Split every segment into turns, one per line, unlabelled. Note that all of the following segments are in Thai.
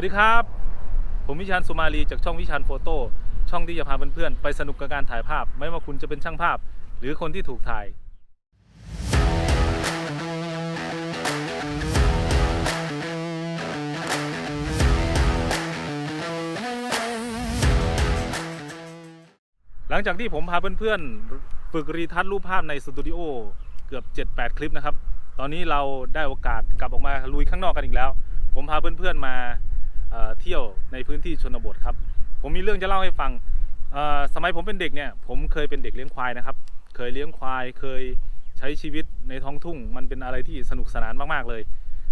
วัสดีครับ ผมวิชานสุมาลีจากช่องวิชานโฟโต้ช่องที่จะพาเพื่อนๆไปสนุกกับการถ่ายภาพ ไม่ว่าคุณจะเป็นช่างภาพ หรือคนที่ถูกถ่าย หลังจากที่ผมพาเพื่อนๆฝึกรีทัชรูปภาพในสตูดิโอเกือบ 7-8 คลิปนะครับ ตอนนี้เราได้โอกาสกลับออกมาลุยข้างนอกกันอีกแล้ว ผมพาเพื่อนๆมา เที่ยวในพื้นที่ชนบทครับ ผมมีเรื่องจะเล่าให้ฟังสมัยผมเป็นเด็กเนี่ยผมเคยเป็นเด็กเลี้ยงควายนะครับ เคยเลี้ยงควายเคยใช้ชีวิตในท้องทุ่ง มันเป็นอะไรที่สนุกสนานมากๆเลย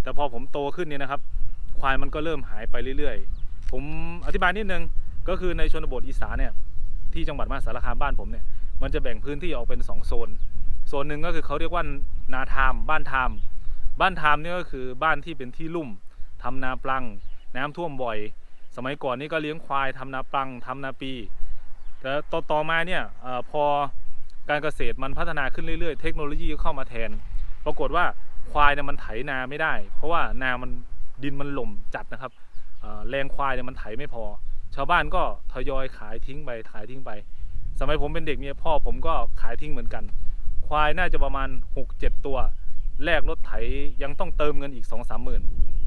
แต่พอผมโตขึ้นเนี่ยนะครับ ควายมันก็เริ่มหายไปเรื่อยๆ ผมอธิบายนิดนึงก็คือในชนบทอีสานเนี่ยที่จังหวัดมหาสารคามบ้านผมเนี่ยมันจะแบ่งพื้นที่ออกเป็น 2 โซน โซนหนึ่งก็คือเขาเรียกว่านาทาม บ้านทาม บ้านทามเนี่ยก็คือบ้านที่เป็นที่ลุ่มทำนาปลัง น้ำท่วมบ่อย สมัยก่อนนี่ก็เลี้ยงควายทำนาปังทำนาปีแต่ต่อตอมาเนี่ยอพอการเกษตรมันพัฒนาขึ้นเรื่อยๆ เทคโนโลยีก็เข้ามาแทน ปรากฏว่าควายเนี่ยมันไถนาไม่ได้ เพราะว่านามันดินมันหล่มจัดนะครับแรงควายเนี่ยมันไถไม่พอ ชาวบ้านก็ทยอยขายทิ้งไปขายทิ้งไป สมัยผมเป็นเด็กเนี่ยพ่อผมก็ขายทิ้งเหมือนกัน ควายน่าจะประมาณ 6-7 ตัว แลกรถไถยังต้องเติมเงินอีก 2 3หมื่น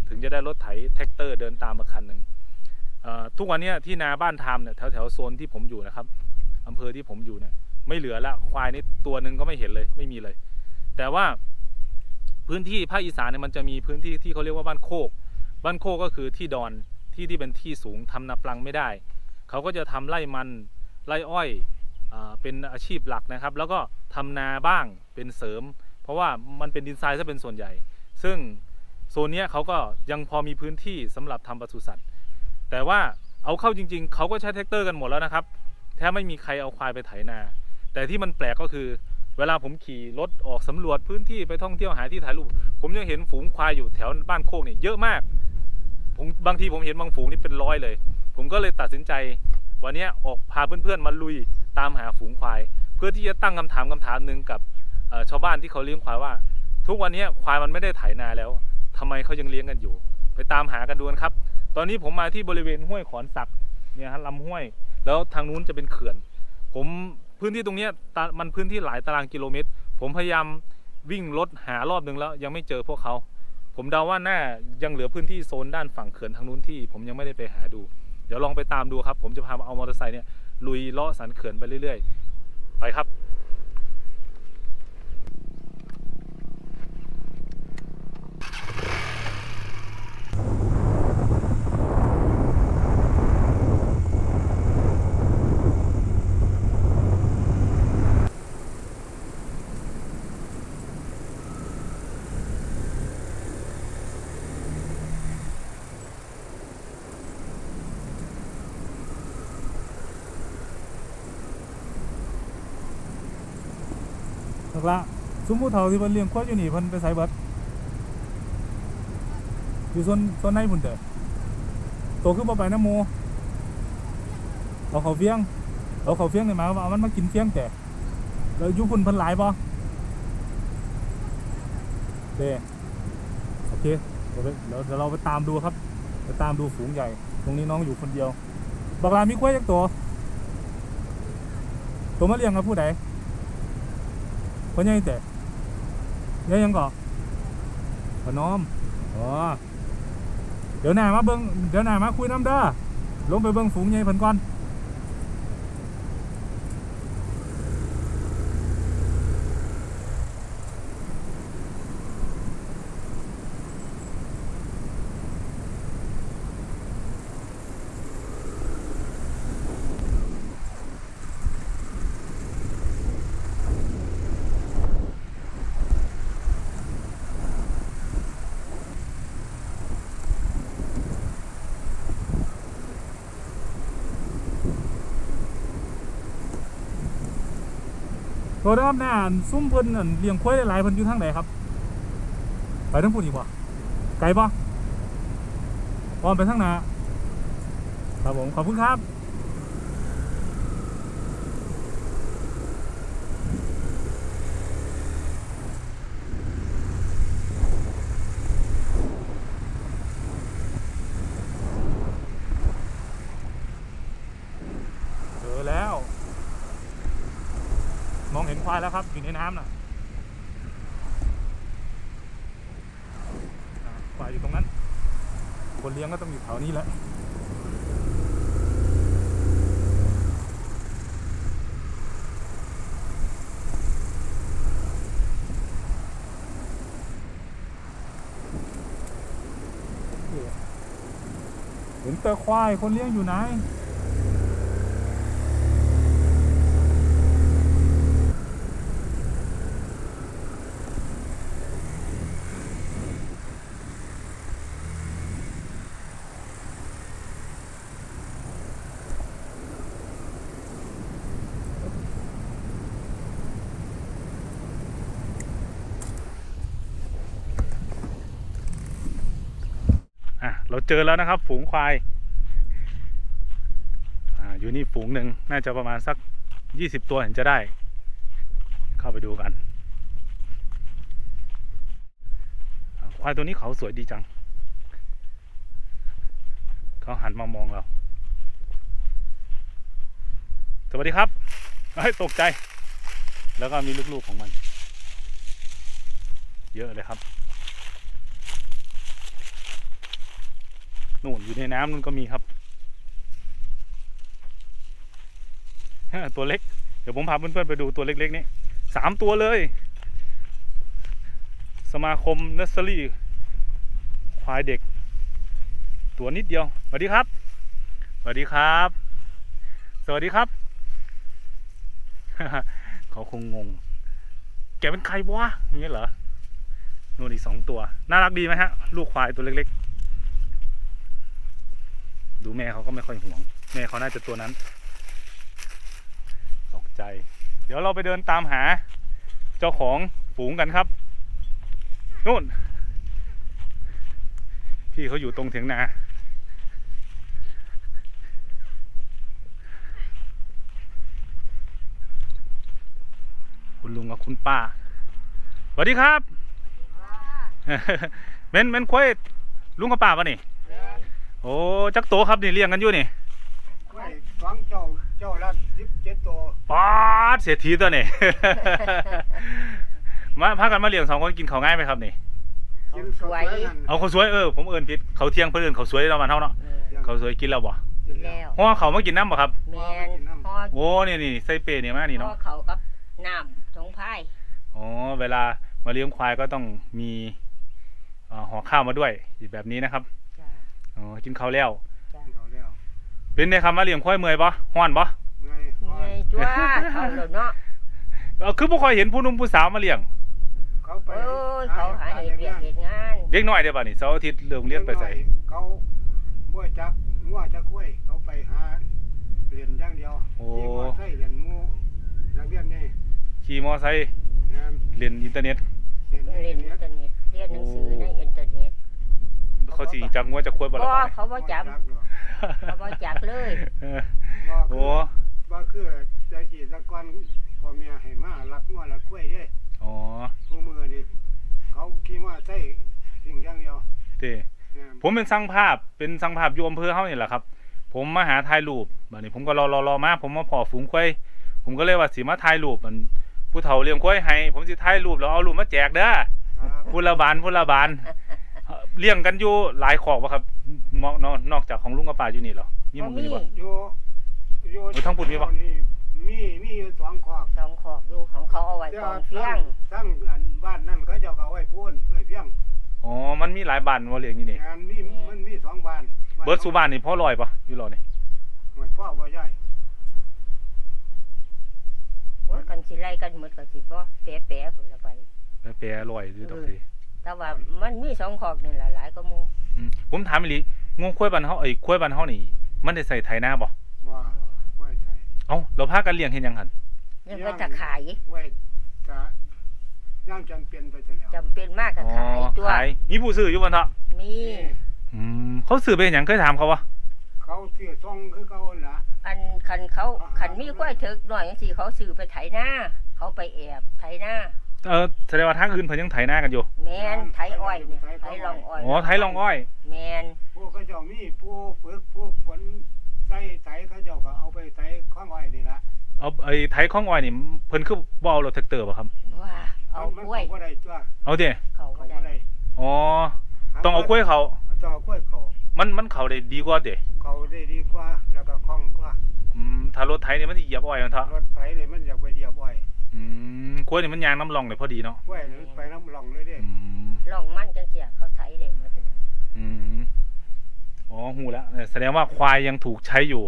ถึงจะได้รถไถแท็กเตอร์เดินตามมาคันหนึ่งทุกวันนี้ที่นาบ้านทามเนี่ยแถวแถวๆโซนที่ผมอยู่นะครับอำเภอที่ผมอยู่เนี่ยไม่เหลือละควายนี่ตัวหนึ่งก็ไม่เห็นเลยไม่มีเลย แต่ว่าพื้นที่ภาคอีสานเนี่ยมันจะมีพื้นที่ที่เขาเรียกว่าบ้านโคก บ้านโคกก็คือที่ดอนที่ที่เป็นที่สูงทำนาปลังไม่ได้ เขาก็จะทำไร่มันไร่อ้อยอาเป็นอาชีพหลักนะครับ แล้วก็ทำนาบ้างเป็นเสริม เพราะว่ามันเป็นดินทรายซะเป็นส่วนใหญ่ ซึ่ง โซนเนี้ยเขาก็ยังพอมีพื้นที่สำหรับทำปศุสัตว์ แต่ว่าเอาเข้าจริง ๆ เขาก็ใช้แท็กเตอร์กันหมดแล้วนะครับ แทบไม่มีใครเอาควายไปไถนา แต่ที่มันแปลกก็คือ เวลาผมขี่รถออกสำรวจพื้นที่ไปท่องเที่ยวหาที่ถ่ายรูป ผมยังเห็นฝูงควายอยู่แถวบ้านโคกเนี่ยเยอะมากผมบางทีผมเห็นบางฝูงนี่เป็นร้อยเลย ผมก็เลยตัดสินใจ วันนี้ออกพาเพื่อนๆมาลุยตามหาฝูงควาย เพื่อที่จะตั้งคำถามคำถามหนึ่งกับชาวบ้านที่เขาเลี้ยงควายว่า ทุกวันนี้ควายมันไม่ได้ไถนาแล้ว ทำไมเขายังเลี้ยงกันอยู่ ไปตามหากันดูนครับ ตอนนี้ผมมาที่บริเวณห้วยขอนสักเนี่ยฮะลำห้วย แล้วทางนู้นจะเป็นเขื่อน ผมพื้นที่ตรงเนี้ยมันพื้นที่หลายตารางกิโลเมตร ผมพยายามวิ่งรถหารอบนึงแล้ว ยังไม่เจอพวกเขา ผมเดาว่าน่ายังเหลือพื้นที่โซนด้านฝั่งเขื่อนทางนู้นที่ ผมยังไม่ได้ไปหาดู เดี๋ยวลองไปตามดูครับ ผมจะพาเอามอเตอร์ไซค์เนี่ยลุยเลาะสันเขื่อนไปเรื่อยๆ ไปครับ
นักละ ซุ้มผู้เฒ่าที่เพิ่นเลี้ยงควายอยู่นี่เพิ่นไปไสเบิดอยู่ส่วนส่วนในพุ่นเด้อโตขึ้นบ่ไปน้ำหมูเอาเขาเฟียงเอาเขาเฟียงนี่หมายว่ามันมากินเฟียงแต่แล้วอยู่พุ่นเพิ่นหลายบ่เด้โอเคเดี๋ยวเดี๋ยวเดี๋ยวเราไปตามดูครับไปตามดูฝูงใหญ่ ตรงนี้น้องอยู่คนเดียวบักลามีควายจักตัว ตัวมาเลี้ยงกับผู้ใดพ่อใหญ่แต่ ยายยังก่อพอน้อมอ๋อเดี๋ยวหน้ามาเบิ้งเดี๋ยวหน้ามาคุยน้ำเด้อลงไปเบิ้งฝูงใหญ่เพิ่นก่อน โทษนะครับหน้าซุ่มเพิ่นอันเลี้ยงควายหลายเพิ่นอยู่ทางไหนครับ ไปทางพุ่นอีกบ่ไกลบ่อ้อมไปทางหน้าครับผมขอบคุณครับ ควายแล้วครับ อยู่ในน้ำน่ะควายอยู่ตรงนั้น คนเลี้ยงก็ต้องอยู่แถวนี้แหละเห็นแต่ควายคนเลี้ยงอยู่ไหน อะ เจอแล้วนะครับฝูงควายอ่าอยู่นี่ฝูงหนึ่งน่าจะประมาณสักยี่สิบตัวเห็นจะได้ เข้าไปดูกันควายตัวนี้เขาสวยดีจัง เขาหันมามองเรา สวัสดีครับเฮ้ยตกใจ แล้วก็มีลูกๆของมัน เยอะเลยครับ นู่นอยู่ในน้ำนู่นก็มีครับ ตัวเล็ก เดี๋ยวผมพาเพื่อนๆไปดูตัวเล็กๆนี้สามตัวเลย สมาคมเนสเซอรี่ควายเด็ก ตัวนิดเดียวสวัสดีครับสวัสดีครับ สวัสดีครับ เขาคงงง แกเป็นใครวะอย่างเงี้ยเหรอนู่นอีกสองตัว น่ารักดีไหมฮะ ลูกควายตัวเล็กๆ ดูแม่เขาก็ไม่ค่อยห่วง แม่เขาน่าจะตัวนั้น ตกใจ เดี๋ยวเราไปเดินตามหา เจ้าของฝูงกันครับนู่น พี่เขาอยู่ตรงเถียงนา คุณลุงกับคุณป้าสวัสดีครับเม่นเม่นควายลุงกับป้าปะนี่ โอ้จักโตครับนี่เลี้ยงกันอยู่นี่
ไว้ฟังเจ้าเจ้าละสิบเจ็ดตัว
ป๊าดเศรษฐีตัวนี่ มาพากันมาเลี้ยงสองคนกินข้าวง่ายไหมครับนี่
กินสวยนั่น
เอาข้าวสวยเออผมเอินผิดเขาวเที่ยงเพื่นเอนเขาวสวยเรามาเท่าเนาะ
เออ
เขาวสวยกินแล้วบ่
กินแล้ว
ห่อเขาวมากินน้ำบ่ครับ
แมนพ่อ
โอ้นี่นี่ใส่เปรย์นี่มานี่
พ่อ
เนาะ
เขากับน้ำสงพาย
อ๋อเวลามาเลี้ยงควายก็ต้องมีเอ่อห่อข้าวมาด้วยแบบนี้นะครับ
จ้า
อ๋อกินข้าวแล้ว
จ้า
เขาแล้ว
เป็นไงครับมาเลี้ยงควายเมื่อยปะห้อนปะ
เมื่อย
เงยจ้าเขาแล้วเนาะ
เออคือบ่ค่อยเห็นผู้หนุ่มผู้สาวมาเลี้ยง
เขาไป
โอ้ยเขาหาเหตุเวียกเหตุงาน
เด็กน้อยเด้อบ่นี่เสาร์อาทิตย์เลิกเรียนไปใส่
เขาบ่จักงัวจักกล้วยเขาไปหาเรียนอย่างเดียว
โอ้
ที่มอไซค์เรียนหมู่นักเรียนนี่
ขี่มอไซค์
งาน
เรียนอินเทอร์เน็ต
เรียน
เรียนอินเทอร์เน็ตเรียนหนังสือในอินเทอร์เน็ต
เขาสิจักงัวจักควายบ่
พ่
ล่ะ
อ
บ่นี่
เขาบ่จ
จักหรอกำ
เขาบ่จักเลย
เออ
บ่
โอ้
คือบ่คือใจจีตะกอนพ่อแม่ให้มารักงัวรักกล้วยเด้
อ๋อ
ผู้มือนี่เขาขี่มอไซค์สิ่งอย่างเดียว
เต้
งาน
ผมเป็นช่างภาพเป็นช่างภาพอยู่อำเภอเฮานี่แหละครับ ผมมาหาถ่ายรูปบัดนี้ผมก็รอรอรอมาผมมาพอฝูงควายผมก็เลยว่าสิมาถ่ายรูปมันผู้เฒ่าเลี้ยงควายให้ ผมสิถ่ายรูปแล้วเอารูปมาแจกเด้อ
ครับ
พุละบานพุละบาน เอ่อเลี้ยงกันอยู่หลายขอกบ่ครับนอกนอกนอกจากของลุงกับป้าอยู่นี่เหรอมีห
บ่
มู่
มี
นี้บ่
อยู่อยู่
โอ้ยทั้งปุ่นมีปะ
มีมีอยู่สองขอบ
สองขอบอยู่ของเขาเอาไว้
แต่
กองเฟียง
ทั้งอันบ้านนั่นเขาเจะเอาไว้พูนไว้เพียง
อ๋อ มันมีหลายบ้านว่าเลี้ยงอยู่นี่
งานมีมันมีสองบ้าน
เบิร์ดสุบ้านนี่พ่อลอยปะอยู่รอนี่
ไม่พ่อบ่ใหญ่
โอ้ยกันสิไล่กันหมดก็สิบ่แปะๆพุ่นละไป
แปรๆลอยอยู่ดอกสิ
แต่ว่ามันมีสองขอบนี่หลายๆก็หมู่
อืมผมถามอีหลีงวควายบ้านเฮาไอ้ควายบ้านเฮานี่ มันได้ใส่ไถนาบ่
บ่ไว้ใจ
เอ้าเราพากันเลี้ยงเฮ็ดหยังหั่น
ยังไปตะขาย
ไว้กะย่างจำเป็นไปเสียแล้ว
จำเป็นมากก็
อ๋อ
ขายตัว
ขายมีผู้ซื้ออยู่บ่เถาะ
มี
อืมเขาซื้อไปเฮ็ดหยังเคยถามเขาวะ
เขาเสียซองคือเขาหั่นล่ะ
อันคันเขาคันมีกล้วยเถิกหน่อยจังซี่เขาซื้อไปไถนาเขาไปแอบไถนา
เออแสดงว่าทางอื่นเพิ่นยังไถนากันอยู่
แมนไถอ้อยเนี่ยไถลองอ้อย
อ๋อไถลองอ้อย
แมน
ผู้เขาเจ้ามีผู้ฝึกผู้ฝนใส่ใส่เขาเจ้าก็เอาไปใส่ข้างอ้อยนี่ล่ะ
เอาไอ้ไถข้องอ้อยนี่เพิ่นคือบ่เอารถแท็กเตอร์บ่ครับ
ว่าเอา
มัน
กล้วย
เขาบ่ได้ตัว
เอาเด้
เขา
เขา
บ่
บ่
ได้
ได้
อ๋อต้องเอากล้วยเขา
ต้องเอากล้วยเขา
มันมันเข้าได้ดีกว่าเด้
เขาได้ดีกว่าแล้วก็คล่องกว่า
อืมถ้ารถไถนี่มันสิเหยียบอ้อยมันเถอะ
รถไถเลยมันอยากไปเหยียบอ้อย
อืมกล้วยนี่มันยางน้ำร่องได้พอดีเนาะ
กล้วยนี่มันไปน้ำหลองเลยเด้
อืม
ลองมันจังเสียเขาไถได้หมดเลย
อืมอ๋อหูแล้วแสดงว่าควายยังถูกใช้อยู่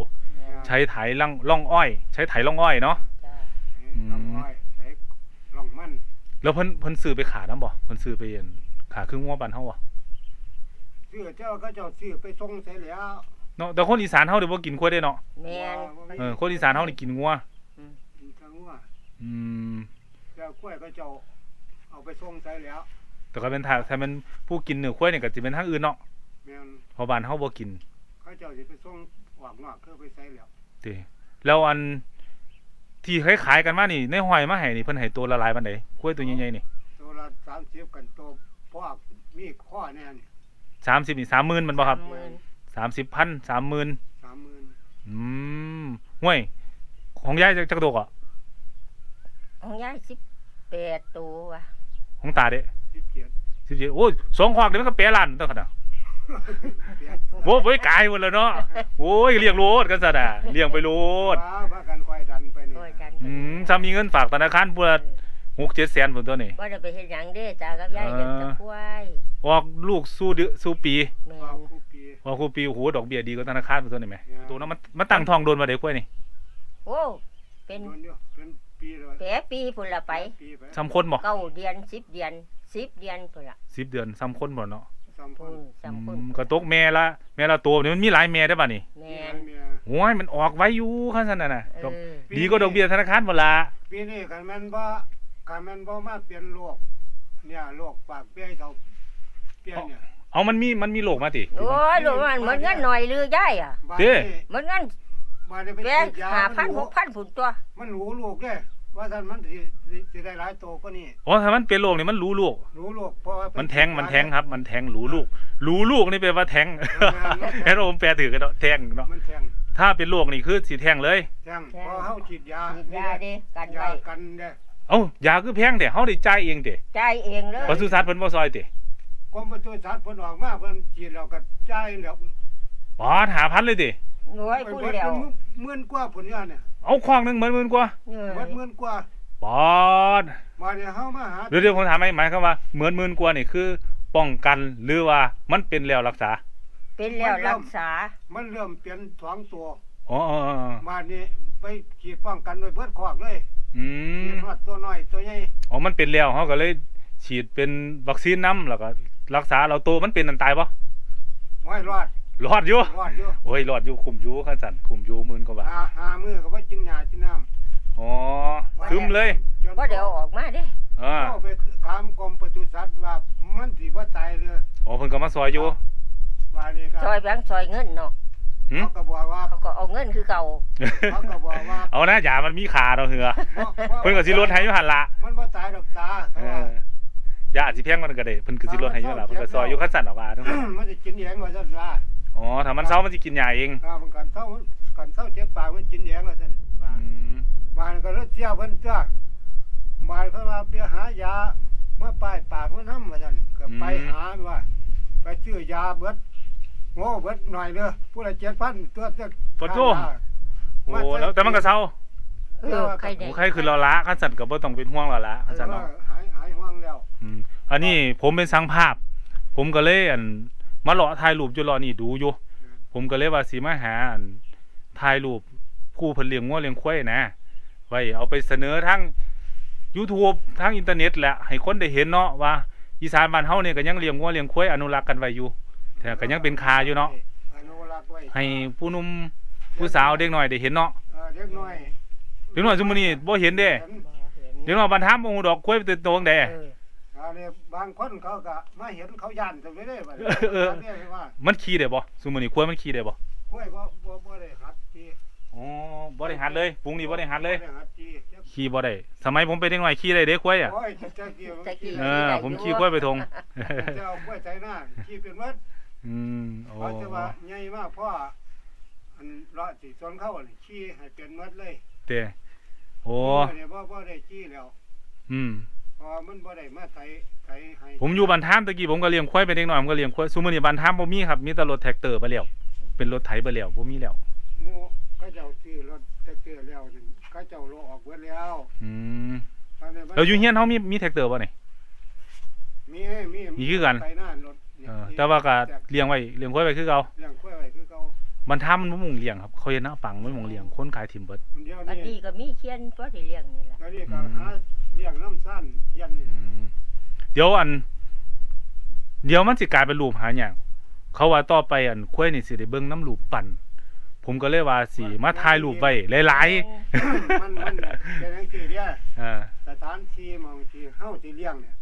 ใช้ไถล่องล่องอ้อย ใช้ไถล่องอ้อยเนาะ
จ้า
อืม
ลองอ้อยใส่หลองมัน
แล้วเพิ่นเพิ่นซื้อไปขาน้ำบ่เพิ่นซื้อไปเอ็นขาครึ่งงัวบันเฮาบ่
ซื้อเจ้าก็เจ้าซื้อไปส่งใส่แล้ว
เนาะแต่คนอีสานเฮาเดี๋ยวบ่กินกล้วยได้เนาะ
แม่น
เออคนอีสานเฮานี่กินงัว
ทั้งว่า
อืม
แล้วกล้วยก็เจ้าเอาไปส่งใส่แล้ว
แต่ก็เป็นถ้าถ้ามันผู้กินเนื้อควายนี่ก็สิเป็นทางอื่นเนาะ
แม่น
เพราะบ้านเฮาบ่กิน
เขาเจ้าสิไปส่งออกนอกคือไปใส่แล้ว
ติแล้วอันที่คล้ายๆกันมานี่ในห้อยมาให้นี่เพิ่นให้ตัวละหลายปานใดกล้วยตัวใหญ่ๆนี่
ตัวละ30กันตัวพวกมีข้อแน่นี่
30นี่30,000มันบ่ครับ
สามหมื่น
30,000 30,000
30,000
อืมห่วยของยายจักจักโดกอะ
ของยายสิบแปดตัวว่ะ
ของตาเด้
17
17โอ้ยสองขวากเดี๋ยวมันก็แปรล้านตั้งขนาด
8
โว้ยไกลหมดแล้วเนาะโอ้ยเลี้ยงโลดกันซะน่ะเลี้ยงไปโลด
ว้าว่ากันค่อยดันไปนี่
ช่วยกัน
อืมถ้ามีเงินฝากธนาคารพุ่นละ6 7แสนพุ่นตัวนี่
ว่าได้ไปเฮ็ดหยังเด้ตากับยาย
เออ
เลี้ยงแตะควาย
ออกลูกสู้เดือสู้ปี
แม่
ว่านคู่ปี
ออกคู่ปีโอ้โหดอกเบี้ยดีกว่าธนาคารพุ่นตัวนี่แหม
เนี่ย
ตัวนั้นมันมันตั้งทองโดนมาได้กล้วยนี่
โอ้เป็น
โดนอยู่เป็น ปีเลย
แปดปีพุ่นละไป
ปีไป
ซ้ำคนบ่
เก้าเดือนสิบเดือนสิบเดือนพุ่นละ
10เดือนซ้ำคนบ่เนาะ
สามค
พุ่
น
นสามคน
อืมก็ตกแม่ละแม่ละตัวนี่มันมีหลายแม่ได้ป่ะนี่
แม่น
เมีย
โอ้ยมันออกไว้อยู่คั่นซั่นน่ะน่ะ
เอ
ดอก
อ
ดีกว่าดอกเบี้ยธนาคารบ่ล่ะ
ปีนี้กันมันบ่กันมันบ่มาเปลี่ยนโรคเนี่ยโรคปากเปี้ยเท่าเปี้ยเนี่ย
เอามันมีมันมีโรคมาติ
โอ้ยลูกมันเหมือนเงินหน่อยลือยายอะ
บ้าน
เด้
นี้
เหมือนเงิน
บ้านนี้ไป
แป
ฉี
ด
ดยา
ห้าพัน
มัน
ห
รู้
กพันผุนตัว
มันรู้ลูกเด้ว่าท่านมันสิสิสิได้หลายโตกว่านี้
อ๋อถ้ามันเป็นโรคนี่มันรู้ลูก
รู้ลูกเพราะว่า
มั
มัน
แทงมันแทงครับ มันแทงรู้ลูกรู้ลูกนี่แปลว่าแทงเห็นว่าผมแปลถือกันเนาะแทงเนาะ
มันแทง
ถ้าเป็นโรคนี่คือสิแทงเลย
แทง พอเฮาฉีดยา
ฉีดยาเด้กัน
ยา
ไว้
กันเด้
เอ้ายาคือแพงเด้เฮาได้จ่ายเองเด้
จ่ายเองเลย
ปศุสัตว์เพิ่นบ่ซอยเด้
กรมประตูสัตว์เพิ่นออกมาเพิ่นฉีดแล้วก็จ่ายแล้ว
อ๋อหาพันเลยเด้
หน่วยพูด
เบิด
แล้ว
เป็นหมื่นกว่าผลยาเนี่ย
เอาควางหนึงเหมือนหมื่นกว่า
เออ
เบิดหมื่นกว่า
ปอด
มาเนี่ยเฮามาหา
เดี๋ยวเดี๋ยวผมถามไหมหมายความว่าเหมือนหมื่นกว่านี่คือ ป้องกันหรือว่ามันเป็นแล้วรักษา
เป็นแล้วรักษา
มันเริ่มเปลี่ยนสองตัว
อ๋ออ๋ออ๋อ
มานี่ไปฉีดป้องกันไว้เบิดคอกเลย
อื
ฉี
ม
ดฮอดตัวน้อยตัวใหญ่
อ๋อมันเป็นแล้วเฮาก็เลย ฉีดเป็นวัคซีนนํแล้วก็ รักษาเราโตมันเป็นอันตายบ่
ไว้รอด
รอดอยู่
รอดอยู่
โอ้ยรอดอยู่คุมอยู่คันสั่นคุมอยู่หมื่นกว่าบาท
หาหามือก็บ่กินหญ้ากินน้ำ
อ๋อซึมเลย
จน
ก็เดี๋ยวออกมาเด้
อ่า
เข้าไปถามกรมปศุสัตว์ว่ามันสิบ่ตายเลย
อ๋อเพิ่นก็มาซอยอยู่
ว่านี่ก็
ซอยแบงค์ซอยเงินเนาะ
หึ
เขาก็บอกว่า
เขาก็เอาเงินคือเก่า
เขาก็บอกว่า
เอานะยามันมีขาเราเหือ
บ่บ่
เพิ่นก็สิลดให้อยู่หั่นล่ะ
มันบ่ตายดอกตา
เอ
เขาว่า
อยาอาจสิแพงกว่านั้นก็ได้เพิ่นก็สิลดให้อยู่หั่นล่ะเพิ่นก็ซอยอยู่คันสั่นออกมาทั้งหมด
มันจะกินเองว่าซั่นว่า
อ๋อถ้ามันเซามันสิกินยาเอง
อ่ามันกันเศร้ากันเศร้าเจ็บปากมันกินเองว่าซั่นว่า
อืม
บ้านก็รถเสียเพิ่นจ้าบ้านเพิ่นว่าไปหายามาป้ายปากมันนำว่าซั่นก็ไปหาว่า ไปซื้อยาเบิดโง่เบิดหน่อยเด้อผู้ละ7,000ตัวจะ
ปะโถโอ้แล้วแต่มันก็เซา
เออใคร
โอ้
ได้
ใครคือเราละคันสั่นก็บ่ต้องเป็นห่วงเราละคันสั่นเนาะ
หายหายห่วงแล้ว
อืมอันนี้ผมเป็นช่างภาพ ผมก็เลยอัน มาเลาะถ่ายรูปอยู่เลาะนี่ดูอยู่ ผมก็เลยว่าสิมาหาอันถ่ายรูปผู้เพิ่นเลี้ยงงัวเลี้ยงควายนะ ไว้เอาไปเสนอทั้ง YouTube ทั้งอินเทอร์เน็ตแหละให้คนได้เห็นเนาะว่าอีสานบ้านเฮาเนี่ยก็ยังเลี้ยงงัวเลี้ยงควายอนุรักษ์กันไว้อยู่ แต่ก็ยังเป็นคาอยู่เนาะ
อนุรักษ์ไว้
ให้ผู้หนุ่มผู้สาวเด็กน้อยได้เห็นเนาะ
เออเด็กน้อย
เด็กน้อยซุมื้อนี้บ่เห็นเด้
ห็น
บ่เห็น
เด็กน้อยบ้านทามบ่ฮู้ดอกควายเป็นตัวจังได
เออ
อันนี้บางคนเขาก็มาเห็นเขาย่านจังเลยเด้บัดนี้
เออ
เรียกว่า
มันขี่ได้บ่ซุมื้อนี้ควายมันขี่ได้บ่
กล้วยบ่บ่บ่ได้หัดจี
อ๋อบ่ได้หัดเลยปรุงนี่บ่ได้หัดเลย
บ่ได้หัดจีเดี๋ยว
ขี่บ่ได้สมัยผมเป็นเด็กน้อยขี่ได้เด้ควายอะ
โอ้ยจะเกี่ยว
จะกี่
เออ ผมขี่ควายไปทง
จะเอากล้วยใส่หน้าขี่เป็นวัด
อืมโอ้
เพราะจะว่าใหญ่มากเพราะอันเลาะสิสวนเขานี่ขี่ให้เป็นวัดเลย
เต้โอ้
เดี๋ยวบ่บ่ได้จี้แล้ว
อืม
เพราะมันบ่ได้มาไถไถให้
ผมอยู่บ้านท่ามตะกี้ผมก็เลี้ยงควายเป็นเด็กน้อยผมก็เลี้ยงควายซุมื้อนี้บ้านท่ามบ่มีครับมีแต่รถแท็กเตอร์ไปแล้วเป็นรถไถไปแล้วบ่มีแล้ว
หมู่เขาเจ้าซื้อรถแท็กเตอร์แล้วนั่นเขาเจ้าโลออกเบิดแล้ว
อืม
ตอนนี้มัน
แล้วอยู่เฮียนเฮามีมีแท็กเตอร์บ่นี่
มีมี
มีคือกัน
ไปหน้ารถนี่
เออแต่ว่าก็เลี้ยงไว้เลี้ยงควายไว้คือเก่า
เลี้ยงควายไว้คือ เก่า
บ้านท่ามมันบ่มุงเลี้ยงครับเขาเฮ็ดหน้าปังบ่มุงเลี้ยงคนขายถิ่มเบิด
เดี๋ยว
อัน
นี้
นี้ก็มีเขียนตัวที่เลี้ยงนี่แหละ
เดี๋ยวนี้ก็หาเลี้ยงน้ำสั้นเย็นนี่
อืมเดี๋ยวอัน เดี๋ยวมันสิกลายเป็นรูปหาหยังเขาว่าต่อไปอันควายนี่สิได้เบิ่งน้ำรูปปั่น ผมก็เลยว่าสิมาถ่ายรูปไว้หลาย
มันมันเป็นจังซี่เด้อ
ๆอ่า
สถานที่หมองที่เฮาสิเลี้ยงเนี่ย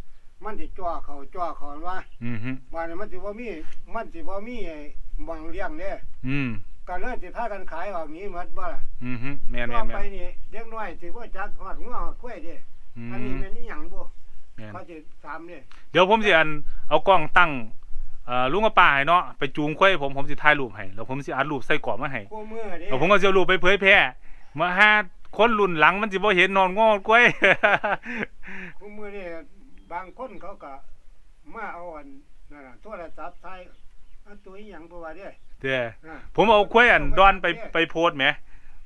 มันสิจ่อเขาจ่อเขาว่า
อืมฮึ
ว่านี่มันสิบ่มี มันสิบ่มีไอ้หม่องเลี้ยงเด้
อืม
ก็เลยสิพากันขายออกนี้หมดบ่ล่ะ
อืมฮึแม่น
ต่
แม่
อน
แม่
ไป
น
นี่เด็กน้อยสิบ่จักฮอดงัวฮอดควายเด้
อื
อันนี้
ม
แม่นอีหยังบ่
แม่น
เขาสิถามเด้
เดี๋ยวผมสิอันเอากล้องตั้งเอ่อลุงกับป้าให้เนาะไปจูงควายผมผมสิถ่ายรูปให้แล้วผมสิอัดรูปใส่กรอบมาให้
คู่มือเด้
แล้วผมก็สิเอารูปไปเผยแพร่มาหาคนรุ่นหลังมันสิบ่เห็นนอนงอกล้วย
คู่มือนี่ บางคนเขาก็มาเอาอันนั่นน่ะโทรศัพท์ถ่ายอันตัวอีหยังบ่ว่าเด้
เด้อ
อ่า
ผมเอาควายอันดอนไปไปโพสต์แหม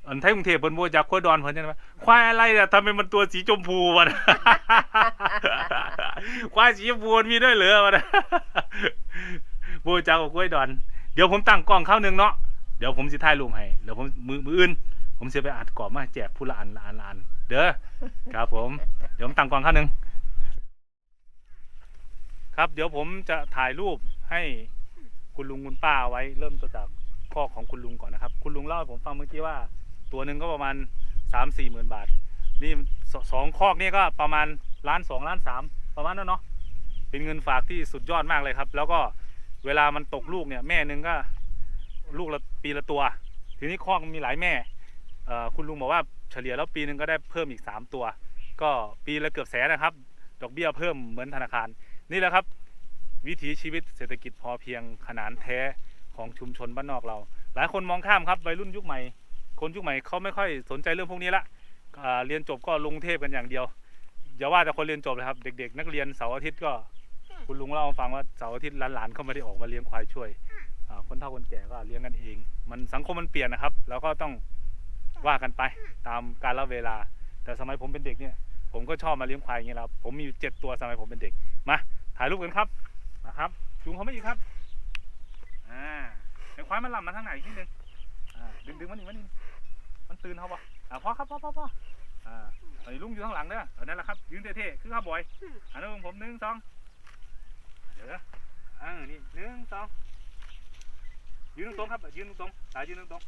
อันไทยกรุงเทพเพิ่นบ่จักควายดอนเพิ่นจังว่าควายอะไรน่ะทำไมมันตัวสีชมพูวะ ควายสีชมพูมันมีด้วยเหรอวะบ่จักว่าควายดอน เดี๋ยวผมตั้งกล้องเข้าหนึงเนาะเดี๋ยวผมสิถ่ายรูปให้เดี๋ยวผมมือมืออื่น ผมสิไปอัดกรอบมาแจกผู้ละอันละอันละอันเด้อครับผมเดี๋ยวผมตั้งกล้องเข้าหนึง ครับ เดี๋ยวผมจะถ่ายรูปให้คุณลุงคุณป้าไว้ เริ่มต้นจากข้อกของคุณลุงก่อนนะครับ คุณลุงเล่าให้ผมฟังเมื่อกี้ว่า ตัวหนึ่งก็ประมาณสามสี่หมื่นบาท นี่สสองคอกนี่ก็ประมาณล้านสองล้านสามประมาณนั้นเนาะเป็นเงินฝากที่สุดยอดมากเลยครับ แล้วก็เวลามันตกลูกเนี่ยแม่หนึ่งก็ลูกละปีละตัว ทีนี้คอกมีหลายแม่คุณลุงบอกว่าเฉลี่ยแล้วปีหนึ่งก็ได้เพิ่มอีกสามตัว ก็ปีละเกือบแสนนะครับ ดอกเบี้ยเพิ่มเหมือนธนาคาร นี่แหละครับ วิถีชีวิตเศรษฐกิจพอเพียงขนานแท้ของชุมชนบ้านนอกเรา หลายคนมองข้ามครับวัยรุ่นยุคใหม่ คนยุคใหม่เขาไม่ค่อยสนใจเรื่องพวกนี้ละเรียนจบก็ลงเทพกันอย่างเดียวอย่าว่าแต่คนเรียนจบเลยครับ เด็ก ๆ นักเรียนเสาร์อาทิตย์ก็ คุณลุงเล่าให้ฟังว่าเสาร์อาทิตย์หลานๆเขาไม่ได้ออกมาเลี้ยงควายช่วยคนเฒ่าคนแก่ก็เลี้ยงกันเอง มันสังคมมันเปลี่ยนนะครับ แล้วก็ต้องว่ากันไปตามการละเวลา แต่สมัยผมเป็นเด็กเนี่ย ผมก็ชอบมาเลี้ยงควายอย่างเงี้ยและครับผมมีอยู่เจ็ดตัวสมัยผมเป็นเด็กมาถ่ายรูปกันครับนะครับจูงเขาไม่อีกครับอ่าเดี๋ยวควายมันหลับมาทางไหนอีนิดนึงอ่าดึงดึงมันอีกมันอีกมันตื่นเขาปะอ่าพอครับพอพอพออ่าไอ้ลุงอยู่ข้างหลังเด้อเออนั่นแหละครับยืนเท่ๆคือข้าวบอยอันนั้นผมหนึ่งสองเดี๋ยวนะอ่านี่หนึ่งสองยืนตรงครับยืนตรงตายืนตรง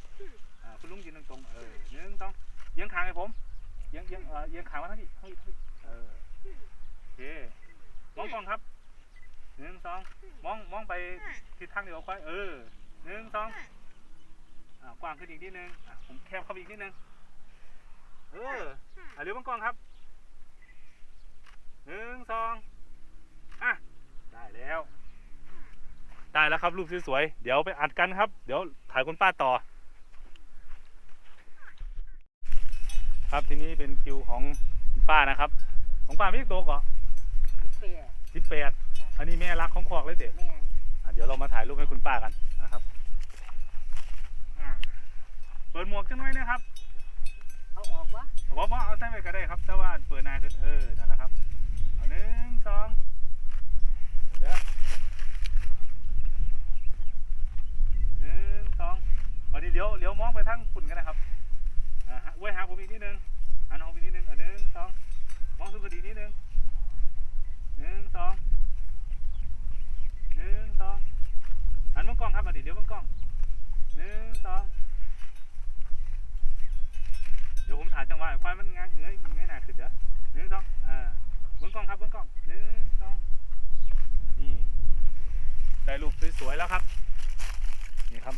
อ่าคุณลุงยืนตรงเออหนึ่งสองเอียงคางให้ผม เอียงเอียงเออเอียงคางมาทางนี้ทางนี้ทางนี้เออโอเคมองกล้องครับหนึ่งสองมองมองไปทิศทางเดียวกับควายเออหนึ่งสองอ่ากว้างขึ้นอีกนิดนึงอะผมแคบเข้าไปอีกนิดนึงเอออะเรือมังกรครับหนึ่งสองอะได้แล้ว ได้แล้วครับรูปสวยๆเดี๋ยวไปอัดกันครับ เดี๋ยวถ่ายคุณป้าต่อ ครับ ทีนี้เป็นคิวของคุณป้านะครับ ของป้าไม่โตวก่อน
เปีย
สิบแปดอันนี้แม่รักของขอกเลยเด็ด
แม่น
อะเดี๋ยวเรามาถ่ายรูปให้คุณป้ากันนะครับอะเปิดหมวกจังหน่อยนะครับ
เอาออกวะ
เอาบ่บ่เอาใส่ไว้ก็ได้ครับ แต่ว่าเปิดหนาขึ้นเออนั่นแหละครับเอาหนึ่งสองเดี๋ยวหนึ่งสองวันนี้เลี้ยวเลี้ยวมองไปทางฝุ่นกันนะครับอ่าฮะ ไว้หาผมอีกนิดนึงหันออกอีกนิดนึงอะหนึ่งสองมองสุดกระดีนิดนึงหนึ่งสองหนึ่งสองหันมองกล้องครับมาดิเลี้ยวมองกล้องหนึ่งสองเดี๋ยวผมถ่ายจังหวะควายมันงางเงยเงยหนาขึ้นเด้อหนึ่งสองอ่าเบิ้องกล้องครับเบิ้องกล้องหนึ่งสองนี่ได้รูปสวยๆแล้วครับ นี่ครับ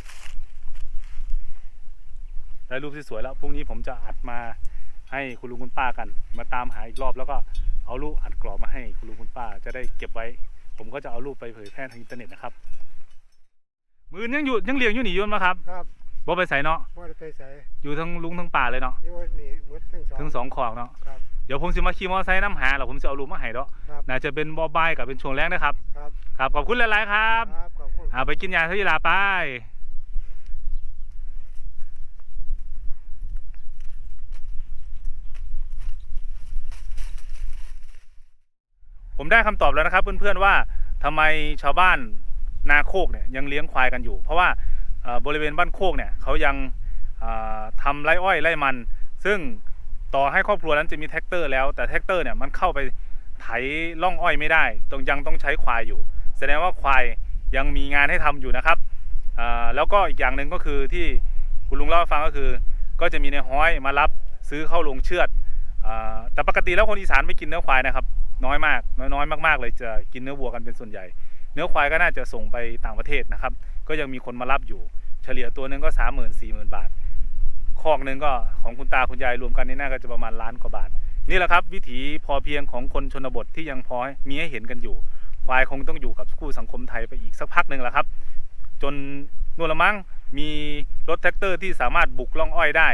ได้รูปสวยๆแล้วพรุ่งนี้ผมจะอัดมาให้คุณลุงคุณป้ากัน มาตามหาอีกรอบแล้วก็เอารูปอัดกรอบมาให้คุณลุงคุณป้าจะได้เก็บไว้ ผมก็จะเอารูปไปเผยแพร่ทางอินเทอร์เน็ตนะครับ มืออนยังอยู่ยังเลี้ยงอยู่หนีอยนต์มาครับ
ครับ
บบ่ไปใส่เนาะ
บ่ได้ไปใส่
อยู่ทั้งลุงทั้งป่าเลยเนาะ
อยู่นี่หมดทั้งสอง
ทั้งสองขอกเนาะ
ครับ
เดี๋ยวผมสิมาขี่มอเตอร์ไซค์น้ำหาแล้วผมจะเอารูปมาให้เนาะ
ครับ
น่าจะเป็นบอบายกับเป็นช่วงแรกนะครับ
ครับ
ครับขอบคุณหลายๆครับ
ครับขอบคุณ
อ่าไปกินยาที่ลาไป ผมได้คำตอบแล้วนะครับ เพื่อนๆว่าทำไมชาวบ้านนาโคกเนี่ยยังเลี้ยงควายกันอยู่ เพราะว่าบริเวณบ้านโคกเนี่ยเขายังเอ่อทำไรอ้อยไรมัน ซึ่งต่อให้ครอบครัวนั้นจะมีแท็กเตอร์แล้วแต่แท็กเตอร์เนี่ยมันเข้าไปไถล่องอ้อยไม่ได้ต้องยังต้องใช้ควายอยู่ แสดงว่าควายยังมีงานให้ทำอยู่นะครับแล้วก็อีกอย่างหนึ่งก็คือที่คุณลุงเล่าให้ฟังก็คือ ก็จะมีในห้อยมารับซื้อเข้าลงเชือด แต่ปกติแล้วคนอีสานไม่กินเนื้อควายนะครับ น้อยมากน้อยๆมากๆเลยจะกินเนื้อวัวกันเป็นส่วนใหญ่ เนื้อควายก็น่าจะส่งไปต่างประเทศนะครับ ก็ยังมีคนมารับอยู่ เฉลี่ยตัวหนึ่งก็สามหมื่นสี่หมื่นบาทคอกหนึ่งก็ของคุณตาคุณยายรวมกันนี่น่าก็จะประมาณล้านกว่าบาท นี่แหละครับ วิถีพอเพียงของคนชนบทที่ยังพอมีให้เห็นกันอยู่ ควายคงต้องอยู่กับคู่สังคมไทยไปอีกสักพักหนึ่งแหละครับ จนนู่นละมั้งมีรถแท็กเตอร์ที่สามารถบุกล่องอ้อยได้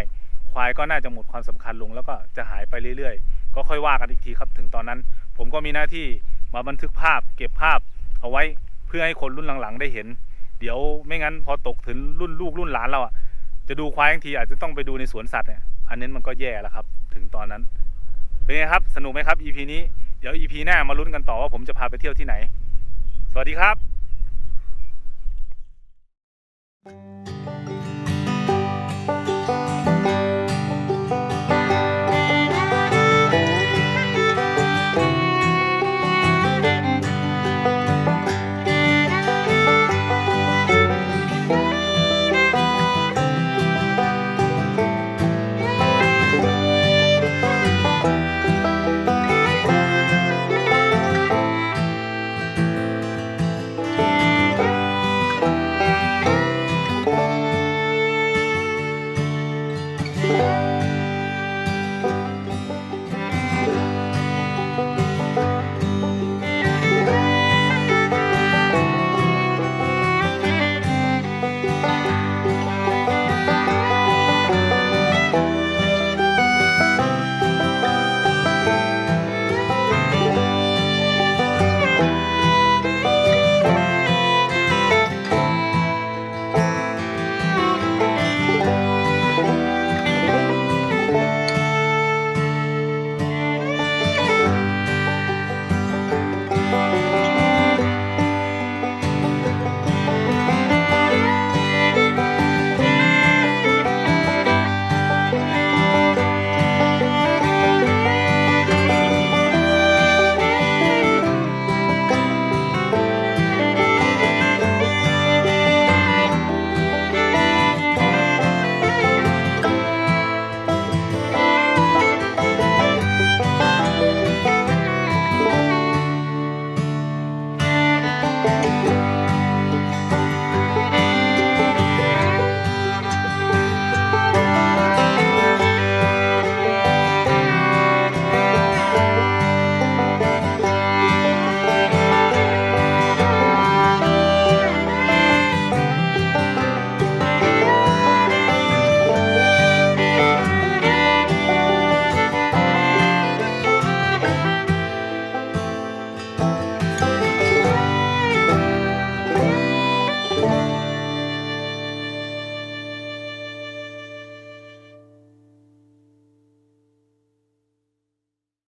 ควายก็น่าจะหมดความสำคัญลง แล้วก็จะหายไปเรื่อยๆ ก็ค่อยว่ากันอีกทีครับ ถึงตอนนั้น ผมก็มีหน้าที่มาบันทึกภาพ เก็บภาพเอาไว้เพื่อให้คนรุ่นหลังๆ ได้เห็น เดี๋ยวไม่งั้นพอตกถึงรุ่นลูกรุ่นหลานเราอะจะดูควายทั้งทีอาจจะต้องไปดูในสวนสัตว์เนี่ยอันนี้มันก็แย่แล้วครับ ถึงตอนนั้นเป็นไงครับ สนุกไหมครับ EP นี้เดี๋ยว EP หน้ามาลุ้นกันต่อว่าผมจะพาไปเที่ยวที่ไหน สวัสดีครับ